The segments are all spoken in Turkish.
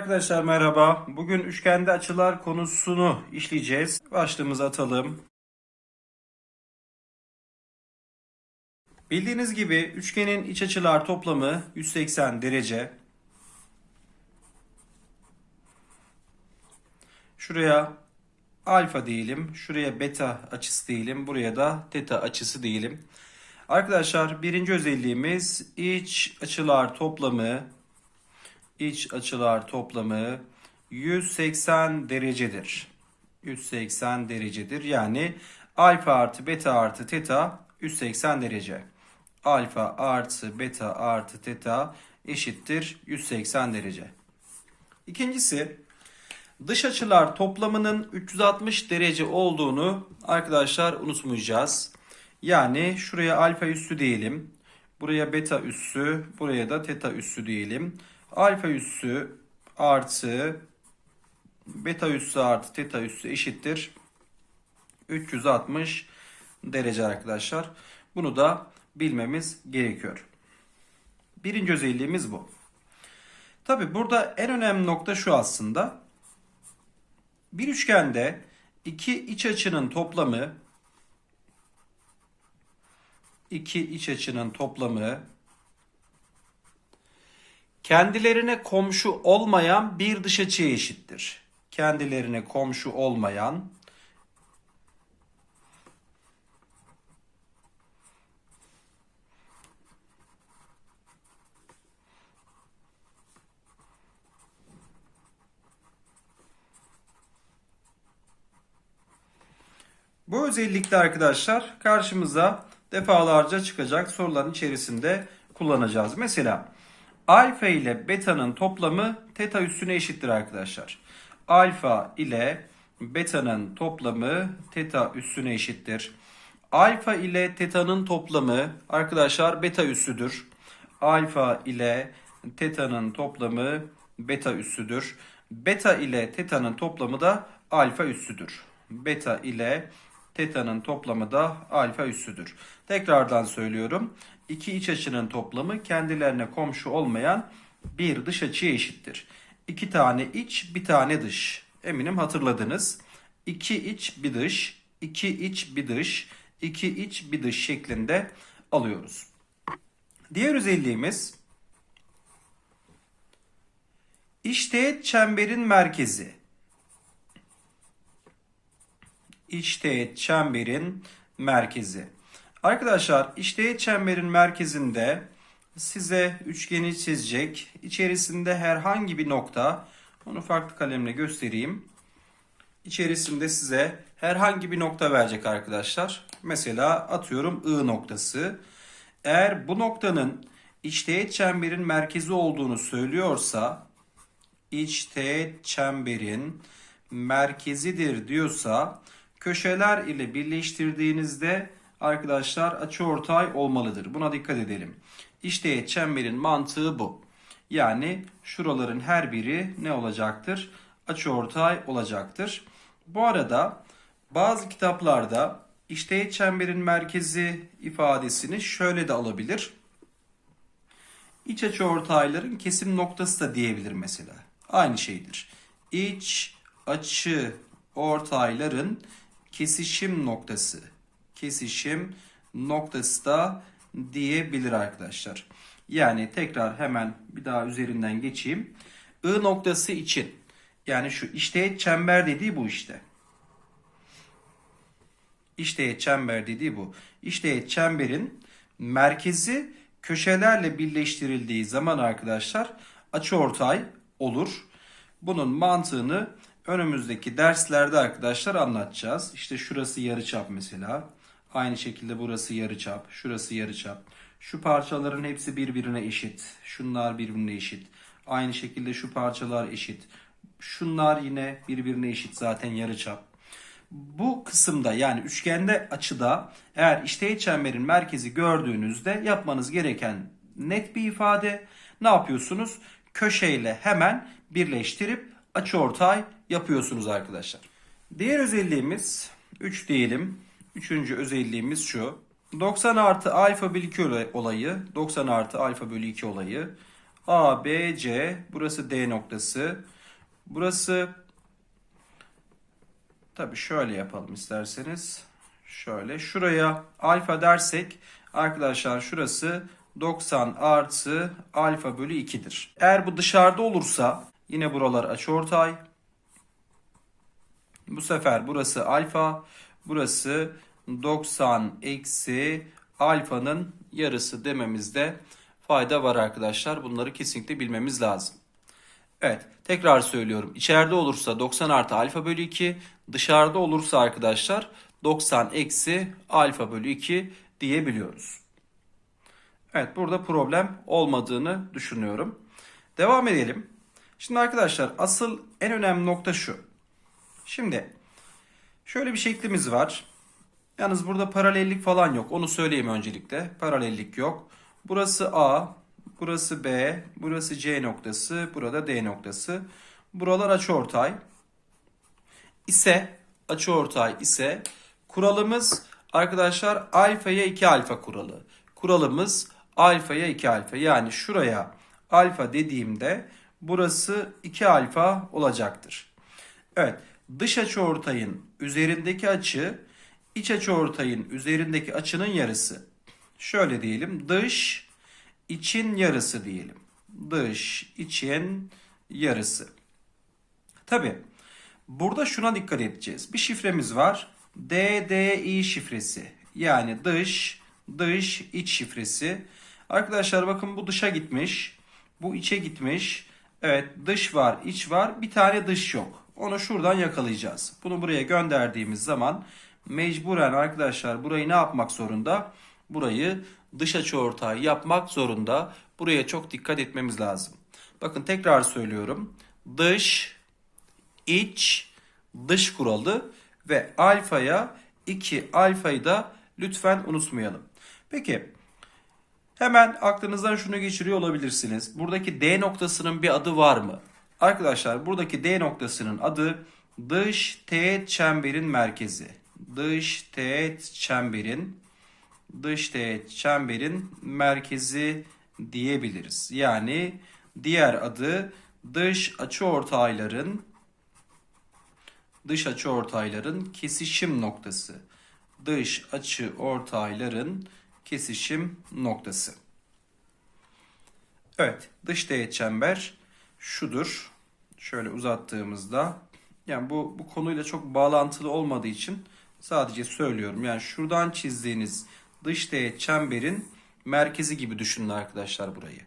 arkadaşlar merhaba. Bugün üçgende açılar konusunu işleyeceğiz. Başlığımızı atalım. Bildiğiniz gibi üçgenin iç açılar toplamı 180 derece. Şuraya alfa diyelim, şuraya beta açısı diyelim, buraya da teta açısı diyelim. Arkadaşlar birinci özelliğimiz iç açılar toplamı iç açılar toplamı 180 derecedir. 180 derecedir. Yani alfa artı beta artı teta 180 derece. Alfa artı beta artı teta eşittir 180 derece. İkincisi dış açılar toplamının 360 derece olduğunu arkadaşlar unutmayacağız. Yani şuraya alfa üssü diyelim. Buraya beta üssü, buraya da teta üssü diyelim. Alfa üssü artı beta üssü artı teta üssü eşittir 360 derece arkadaşlar. Bunu da bilmemiz gerekiyor. Birinci özelliğimiz bu. Tabi burada en önemli nokta şu aslında. Bir üçgende iki iç açının toplamı iki iç açının toplamı kendilerine komşu olmayan bir dış açıya eşittir. Kendilerine komşu olmayan Bu özellikle arkadaşlar karşımıza defalarca çıkacak soruların içerisinde kullanacağız. Mesela alfa ile beta'nın toplamı teta üssüne eşittir arkadaşlar. Alfa ile beta'nın toplamı teta üssüne eşittir. Alfa ile teta'nın toplamı arkadaşlar beta üssüdür. Alfa ile teta'nın toplamı beta üssüdür. Beta ile teta'nın toplamı da alfa üssüdür. Beta ile teta'nın toplamı da alfa üssüdür. Tekrardan söylüyorum. İki iç açının toplamı kendilerine komşu olmayan bir dış açıya eşittir. İki tane iç, bir tane dış. Eminim hatırladınız. İki iç, bir dış, iki iç, bir dış, iki iç, bir dış şeklinde alıyoruz. Diğer özelliğimiz İşteğet çemberin merkezi. İşteğet çemberin merkezi. Arkadaşlar işteğet çemberin merkezinde size üçgeni çizecek. İçerisinde herhangi bir nokta, onu farklı kalemle göstereyim. İçerisinde size herhangi bir nokta verecek arkadaşlar. Mesela atıyorum I noktası. Eğer bu noktanın içteğet çemberin merkezi olduğunu söylüyorsa içteğet çemberin merkezidir diyorsa köşeler ile birleştirdiğinizde arkadaşlar açıortay olmalıdır. Buna dikkat edelim. İşte çemberin mantığı bu. Yani şuraların her biri ne olacaktır? Açıortay olacaktır. Bu arada bazı kitaplarda işte çemberin merkezi ifadesini şöyle de alabilir. İç açıortayların kesim noktası da diyebilir mesela. Aynı şeydir. İç açı ortayların kesişim noktası. Kesişim noktası da diyebilir arkadaşlar. Yani tekrar hemen bir daha üzerinden geçeyim. I noktası için yani şu işte çember dediği bu işte. İşte çember dediği bu. İşte çemberin merkezi köşelerle birleştirildiği zaman arkadaşlar açıortay olur. Bunun mantığını önümüzdeki derslerde arkadaşlar anlatacağız. İşte şurası yarıçap mesela. Aynı şekilde burası yarıçap, şurası yarıçap. Şu parçaların hepsi birbirine eşit. Şunlar birbirine eşit. Aynı şekilde şu parçalar eşit. Şunlar yine birbirine eşit zaten yarıçap. Bu kısımda yani üçgende açıda eğer işteğet çemberin merkezi gördüğünüzde yapmanız gereken net bir ifade ne yapıyorsunuz? Köşeyle hemen birleştirip açıortay yapıyorsunuz arkadaşlar. Diğer özelliğimiz 3 diyelim. Üçüncü özelliğimiz şu. 90 artı alfa bölü 2 olayı, 90 artı alfa bölü 2 olayı A, B, C. Burası D noktası. Burası tabii şöyle yapalım isterseniz. Şöyle şuraya alfa dersek arkadaşlar şurası 90 artı alfa bölü 2'dir. Eğer bu dışarıda olursa yine buralar açıortay. Bu sefer burası alfa. Burası 90 eksi alfanın yarısı dememizde fayda var arkadaşlar. Bunları kesinlikle bilmemiz lazım. Evet tekrar söylüyorum. İçeride olursa 90 artı alfa bölü 2. Dışarıda olursa arkadaşlar 90 eksi alfa bölü 2 diyebiliyoruz. Evet burada problem olmadığını düşünüyorum. Devam edelim. Şimdi arkadaşlar asıl en önemli nokta şu. Şimdi şöyle bir şeklimiz var. Yalnız burada paralellik falan yok. Onu söyleyeyim öncelikle. Paralellik yok. Burası A, burası B, burası C noktası, burada D noktası. Buralar açıortay. İse açıortay ise kuralımız arkadaşlar alfaya 2 alfa kuralı. Kuralımız alfaya 2 alfa. Yani şuraya alfa dediğimde burası 2 alfa olacaktır. Evet, dış açıortayın üzerindeki açı iç açıortayın üzerindeki açının yarısı. Şöyle diyelim, dış için yarısı diyelim. Dış için yarısı. Tabi burada şuna dikkat edeceğiz. Bir şifremiz var. DDI şifresi. Yani dış, dış, iç şifresi. Arkadaşlar bakın bu dışa gitmiş. Bu içe gitmiş. Evet dış var, iç var. Bir tane dış yok. Onu şuradan yakalayacağız. Bunu buraya gönderdiğimiz zaman mecburen arkadaşlar burayı ne yapmak zorunda? Burayı dış açıortay yapmak zorunda. Buraya çok dikkat etmemiz lazım. Bakın tekrar söylüyorum. Dış, iç, dış kuralı ve alfaya 2 alfayı da lütfen unutmayalım. Peki hemen aklınızdan şunu geçiriyor olabilirsiniz. Buradaki D noktasının bir adı var mı? Arkadaşlar buradaki D noktasının adı dış teğet çemberin merkezi. Dış teğet çemberin dış teğet çemberin merkezi diyebiliriz. Yani diğer adı dış açıortayların dış açıortayların kesişim noktası. Dış açıortayların kesişim noktası. Evet, dış teğet çember şudur. Şöyle uzattığımızda yani bu bu konuyla çok bağlantılı olmadığı için sadece söylüyorum. Yani şuradan çizdiğiniz dış teğet çemberin merkezi gibi düşünün arkadaşlar burayı.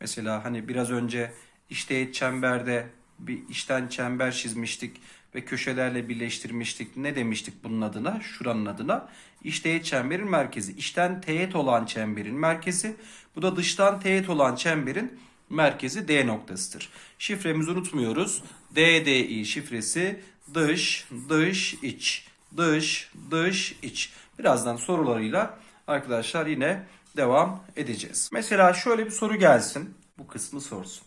Mesela hani biraz önce iç teğet çemberde bir içten çember çizmiştik ve köşelerle birleştirmiştik. Ne demiştik bunun adına? Şuranın adına. İç teğet çemberin merkezi. İçten teğet olan çemberin merkezi. Bu da dıştan teğet olan çemberin merkezi D noktasıdır. Şifremizi unutmuyoruz. DDI şifresi dış, dış, iç. Dış, dış, iç. Birazdan sorularıyla arkadaşlar yine devam edeceğiz. Mesela şöyle bir soru gelsin. Bu kısmı sorsun.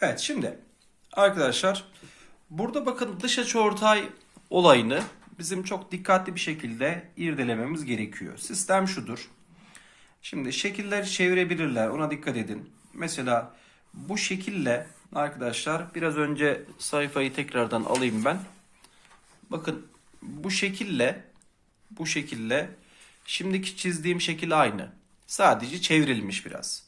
Evet şimdi arkadaşlar burada bakın dış açıortay olayını bizim çok dikkatli bir şekilde irdelememiz gerekiyor. Sistem şudur. Şimdi şekilleri çevirebilirler. Ona dikkat edin. Mesela bu şekille arkadaşlar biraz önce sayfayı tekrardan alayım ben. Bakın bu şekille bu şekille şimdiki çizdiğim şekil aynı. Sadece çevrilmiş biraz.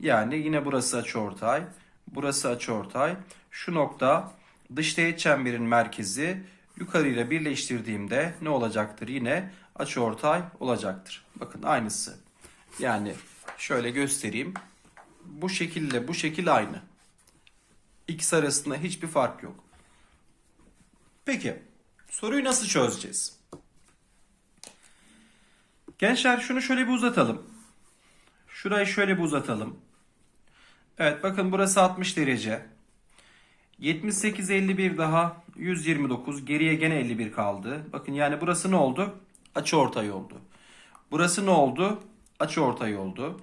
Yani yine burası açıortay, burası açıortay. Şu nokta dış teğet çemberin merkezi yukarıyla birleştirdiğimde ne olacaktır? Yine açıortay olacaktır. Bakın aynısı. Yani şöyle göstereyim. Bu şekille bu şekil aynı. İkisi arasında hiçbir fark yok. Peki soruyu nasıl çözeceğiz? Gençler şunu şöyle bir uzatalım. Şurayı şöyle bir uzatalım. Evet bakın burası 60 derece. 78 51 daha 129 geriye gene 51 kaldı. Bakın yani burası ne oldu? Açıortay oldu. Burası ne oldu? Açıortay oldu.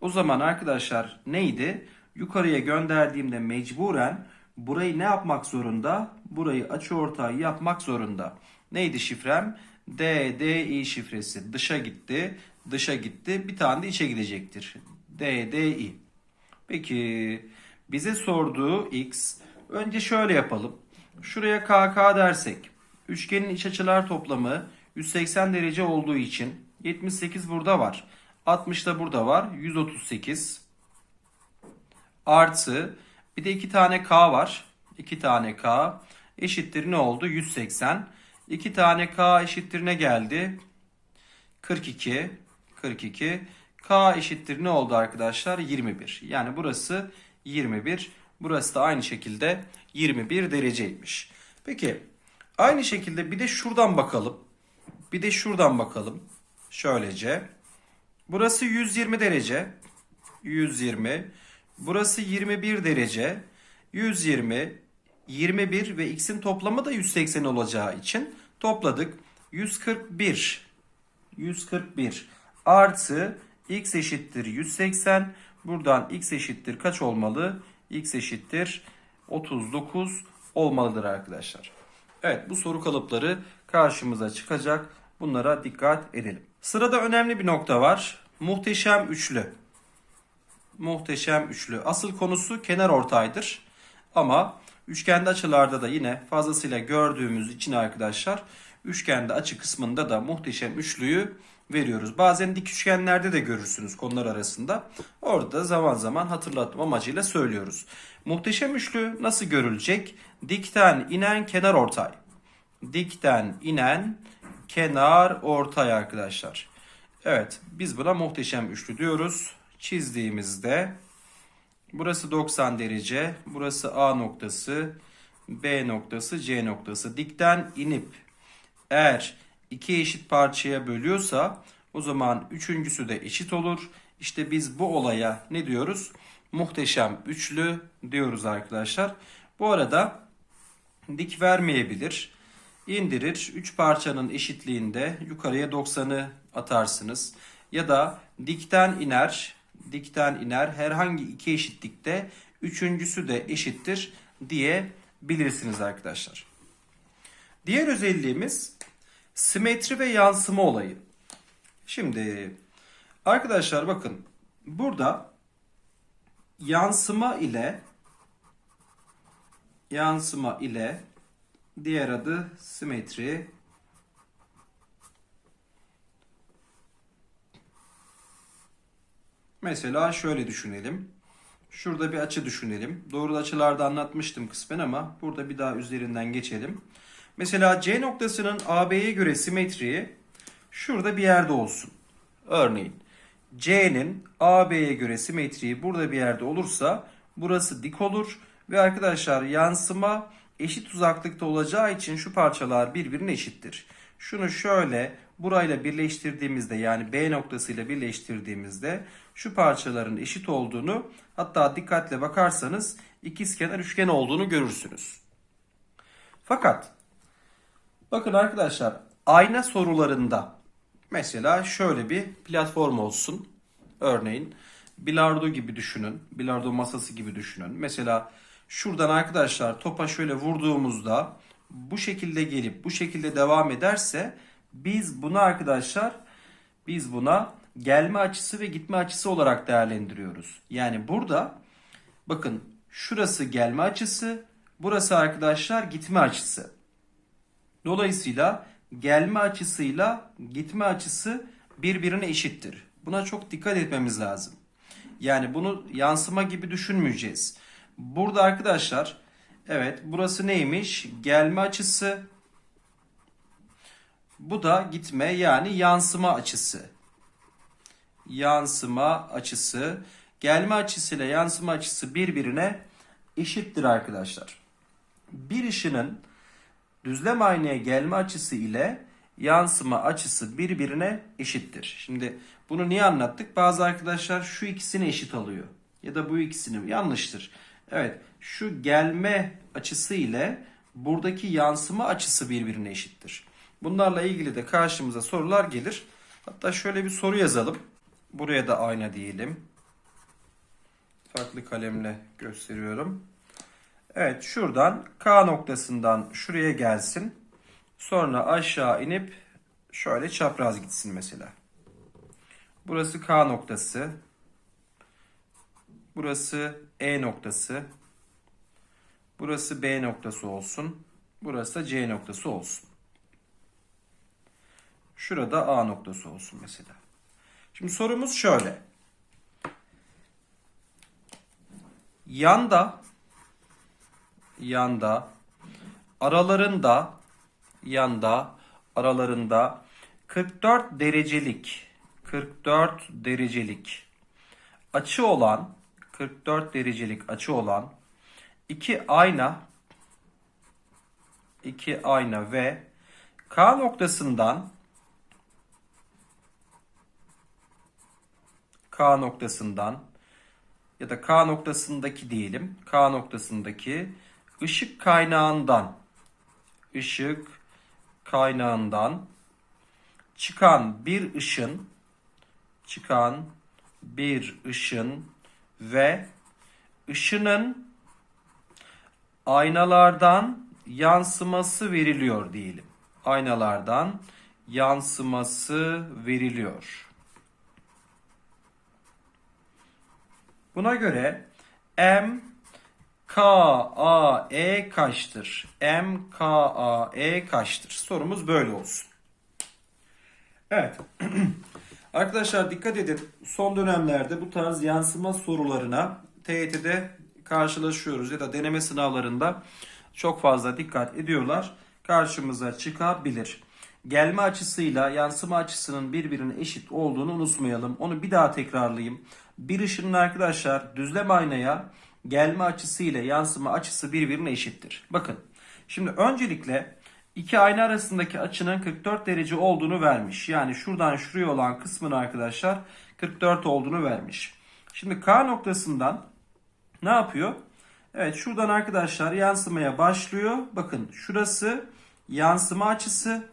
O zaman arkadaşlar neydi? Yukarıya gönderdiğimde mecburen burayı ne yapmak zorunda? Burayı açıortay yapmak zorunda. Neydi şifrem? DDI şifresi. Dışa gitti. Dışa gitti. Bir tane de içe gidecektir. DDI. Peki bize sorduğu x. Önce şöyle yapalım. Şuraya KK dersek. Üçgenin iç açılar toplamı 180 derece olduğu için 78 burada var. 60 da burada var. 138 artı bir de iki tane k var. 2 tane k eşittir ne oldu? 180. 2 tane k eşittir ne geldi? 42. 42. K eşittir ne oldu arkadaşlar? 21. Yani burası 21. Burası da aynı şekilde 21 dereceymiş. Peki aynı şekilde bir de şuradan bakalım. Bir de şuradan bakalım. Şöylece. Burası 120 derece. 120. Burası 21 derece. 120, 21 ve x'in toplamı da 180 olacağı için topladık. 141. 141 artı x eşittir 180. Buradan x eşittir kaç olmalı? x eşittir 39 olmalıdır arkadaşlar. Evet bu soru kalıpları karşımıza çıkacak. Bunlara dikkat edelim. Sırada önemli bir nokta var. Muhteşem üçlü. Muhteşem üçlü. Asıl konusu kenar ortaydır. Ama üçgende açılarda da yine fazlasıyla gördüğümüz için arkadaşlar üçgende açı kısmında da muhteşem üçlüyü veriyoruz. Bazen dik üçgenlerde de görürsünüz konular arasında. Orada zaman zaman hatırlatma amacıyla söylüyoruz. Muhteşem üçlü nasıl görülecek? Dikten inen kenar ortay. Dikten inen kenar ortay arkadaşlar. Evet biz buna muhteşem üçlü diyoruz. Çizdiğimizde burası 90 derece, burası A noktası, B noktası, C noktası. Dikten inip eğer iki eşit parçaya bölüyorsa o zaman üçüncüsü de eşit olur. İşte biz bu olaya ne diyoruz? Muhteşem üçlü diyoruz arkadaşlar. Bu arada dik vermeyebilir. İndirir. 3 parçanın eşitliğinde yukarıya 90'ı atarsınız. Ya da dikten iner. Dikten iner. Herhangi iki eşitlikte üçüncüsü de eşittir diyebilirsiniz arkadaşlar. Diğer özelliğimiz simetri ve yansıma olayı. Şimdi arkadaşlar bakın burada yansıma ile yansıma ile diğer adı simetri Mesela şöyle düşünelim. Şurada bir açı düşünelim. Doğru açılarda anlatmıştım kısmen ama burada bir daha üzerinden geçelim. Mesela C noktasının AB'ye göre simetriği şurada bir yerde olsun. Örneğin C'nin AB'ye göre simetriği burada bir yerde olursa burası dik olur ve arkadaşlar yansıma eşit uzaklıkta olacağı için şu parçalar birbirine eşittir. Şunu şöyle burayla birleştirdiğimizde yani B noktasıyla birleştirdiğimizde şu parçaların eşit olduğunu hatta dikkatle bakarsanız ikizkenar üçgen olduğunu görürsünüz. Fakat bakın arkadaşlar ayna sorularında mesela şöyle bir platform olsun. Örneğin bilardo gibi düşünün. Bilardo masası gibi düşünün. Mesela şuradan arkadaşlar topa şöyle vurduğumuzda bu şekilde gelip bu şekilde devam ederse biz bunu arkadaşlar biz buna gelme açısı ve gitme açısı olarak değerlendiriyoruz. Yani burada bakın şurası gelme açısı, burası arkadaşlar gitme açısı. Dolayısıyla gelme açısıyla gitme açısı birbirine eşittir. Buna çok dikkat etmemiz lazım. Yani bunu yansıma gibi düşünmeyeceğiz. Burada arkadaşlar evet burası neymiş? Gelme açısı. Bu da gitme yani yansıma açısı. Yansıma açısı. Gelme açısıyla yansıma açısı birbirine eşittir arkadaşlar. Bir ışının düzlem aynaya gelme açısı ile yansıma açısı birbirine eşittir. Şimdi bunu niye anlattık? Bazı arkadaşlar şu ikisini eşit alıyor. Ya da bu ikisini yanlıştır. Evet şu gelme açısı ile buradaki yansıma açısı birbirine eşittir. Bunlarla ilgili de karşımıza sorular gelir. Hatta şöyle bir soru yazalım. Buraya da ayna diyelim. Farklı kalemle gösteriyorum. Evet şuradan K noktasından şuraya gelsin. Sonra aşağı inip şöyle çapraz gitsin mesela. Burası K noktası. Burası E noktası. Burası B noktası olsun. Burası da C noktası olsun. Şurada A noktası olsun mesela. Şimdi sorumuz şöyle. Yanda yanda aralarında yanda aralarında 44 derecelik 44 derecelik açı olan 44 derecelik açı olan iki ayna iki ayna ve K noktasından K noktasından ya da K noktasındaki diyelim. K noktasındaki ışık kaynağından ışık kaynağından çıkan bir ışın çıkan bir ışın ve ışının aynalardan yansıması veriliyor diyelim. Aynalardan yansıması veriliyor. Buna göre M K A E kaçtır? M K A E kaçtır? Sorumuz böyle olsun. Evet. Arkadaşlar dikkat edin. Son dönemlerde bu tarz yansıma sorularına TYT'de karşılaşıyoruz ya da deneme sınavlarında çok fazla dikkat ediyorlar. Karşımıza çıkabilir. Gelme açısıyla yansıma açısının birbirine eşit olduğunu unutmayalım. Onu bir daha tekrarlayayım. Bir ışının arkadaşlar düzlem aynaya gelme açısı ile yansıma açısı birbirine eşittir. Bakın şimdi öncelikle iki ayna arasındaki açının 44 derece olduğunu vermiş. Yani şuradan şuraya olan kısmını arkadaşlar 44 olduğunu vermiş. Şimdi K noktasından ne yapıyor? Evet şuradan arkadaşlar yansımaya başlıyor. Bakın şurası yansıma açısı.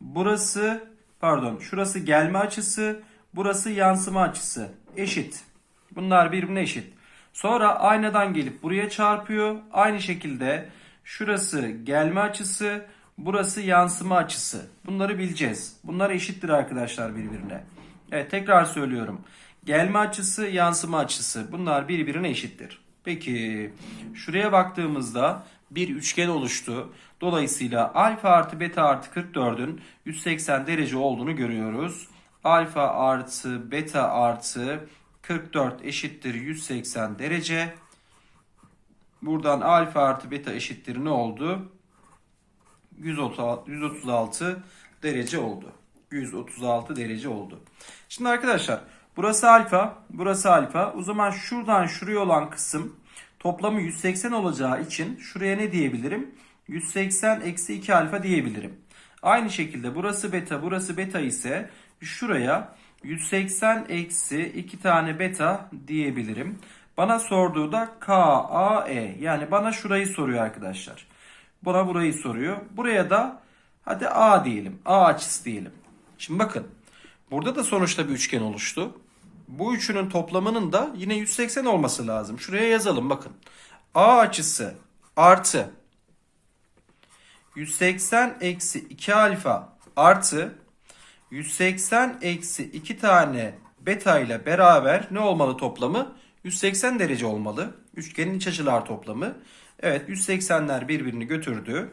Burası pardon şurası gelme açısı. Burası yansıma açısı. Eşit. Bunlar birbirine eşit. Sonra aynadan gelip buraya çarpıyor. Aynı şekilde şurası gelme açısı. Burası yansıma açısı. Bunları bileceğiz. Bunlar eşittir arkadaşlar birbirine. Evet tekrar söylüyorum. Gelme açısı, yansıma açısı. Bunlar birbirine eşittir. Peki şuraya baktığımızda bir üçgen oluştu. Dolayısıyla alfa artı beta artı 44'ün 180 derece olduğunu görüyoruz. Alfa artı beta artı 44 eşittir 180 derece. Buradan alfa artı beta eşittir ne oldu? 136, 136 derece oldu. 136 derece oldu. Şimdi arkadaşlar burası alfa, burası alfa. O zaman şuradan şuraya olan kısım toplamı 180 olacağı için şuraya ne diyebilirim? 180 eksi 2 alfa diyebilirim. Aynı şekilde burası beta, burası beta ise şuraya 180 eksi 2 tane beta diyebilirim. Bana sorduğu da K, A, E. Yani bana şurayı soruyor arkadaşlar. Bana burayı soruyor. Buraya da hadi A diyelim. A açısı diyelim. Şimdi bakın. Burada da sonuçta bir üçgen oluştu. Bu üçünün toplamının da yine 180 olması lazım. Şuraya yazalım bakın. A açısı artı 180 eksi 2 alfa artı 180 eksi 2 tane beta ile beraber ne olmalı toplamı? 180 derece olmalı. Üçgenin iç açılar toplamı. Evet 180'ler birbirini götürdü.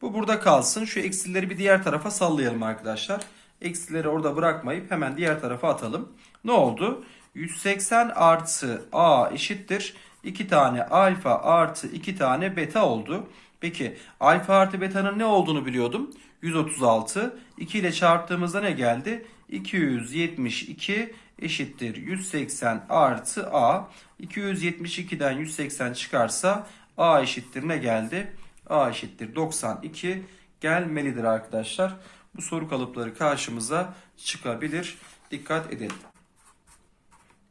Bu burada kalsın. Şu eksileri bir diğer tarafa sallayalım arkadaşlar. Eksileri orada bırakmayıp hemen diğer tarafa atalım. Ne oldu? 180 artı a eşittir. 2 tane alfa artı 2 tane beta oldu. Peki alfa artı beta'nın ne olduğunu biliyordum. 136. 2 ile çarptığımızda ne geldi? 272 eşittir 180 artı a. 272'den 180 çıkarsa a eşittir ne geldi? a eşittir 92 gelmelidir arkadaşlar. Bu soru kalıpları karşımıza çıkabilir. Dikkat edelim.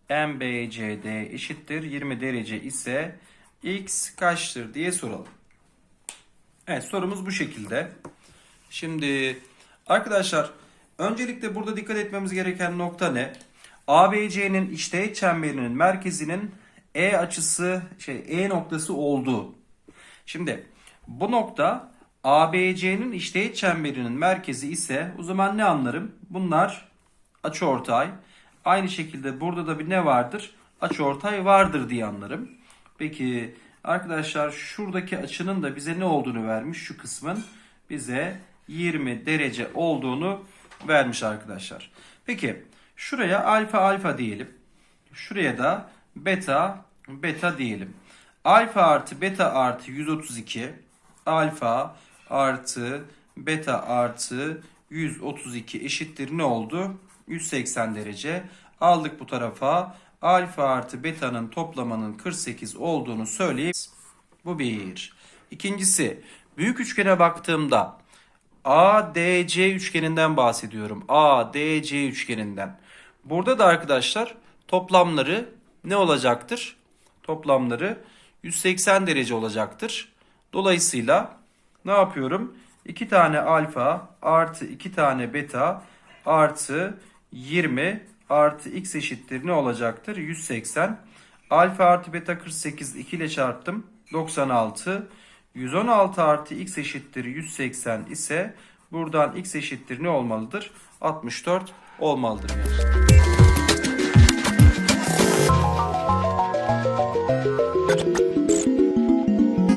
MBCD eşittir 20 derece ise x kaçtır diye soralım. Evet sorumuz bu şekilde. Şimdi arkadaşlar öncelikle burada dikkat etmemiz gereken nokta ne? ABC'nin içteğet çemberinin merkezinin E açısı şey E noktası olduğu. Şimdi bu nokta ABC'nin içteğet çemberinin merkezi ise o zaman ne anlarım? Bunlar açıortay. Aynı şekilde burada da bir ne vardır? açıortay vardır diye anlarım. Peki arkadaşlar şuradaki açının da bize ne olduğunu vermiş şu kısmın bize 20 derece olduğunu vermiş arkadaşlar. Peki şuraya alfa alfa diyelim. Şuraya da beta beta diyelim. Alfa artı beta artı 132 alfa artı beta artı 132 eşittir ne oldu? 180 derece. Aldık bu tarafa. Alfa artı beta'nın toplamanın 48 olduğunu söyleyip bu bir. İkincisi büyük üçgene baktığımda ADC üçgeninden bahsediyorum. ADC üçgeninden. Burada da arkadaşlar toplamları ne olacaktır? Toplamları 180 derece olacaktır. Dolayısıyla ne yapıyorum? 2 tane alfa artı 2 tane beta artı 20 artı x eşittir ne olacaktır? 180. Alfa artı beta 48 2 ile çarptım. 96. 116 artı x eşittir 180 ise buradan x eşittir ne olmalıdır? 64 olmalıdır. gençler.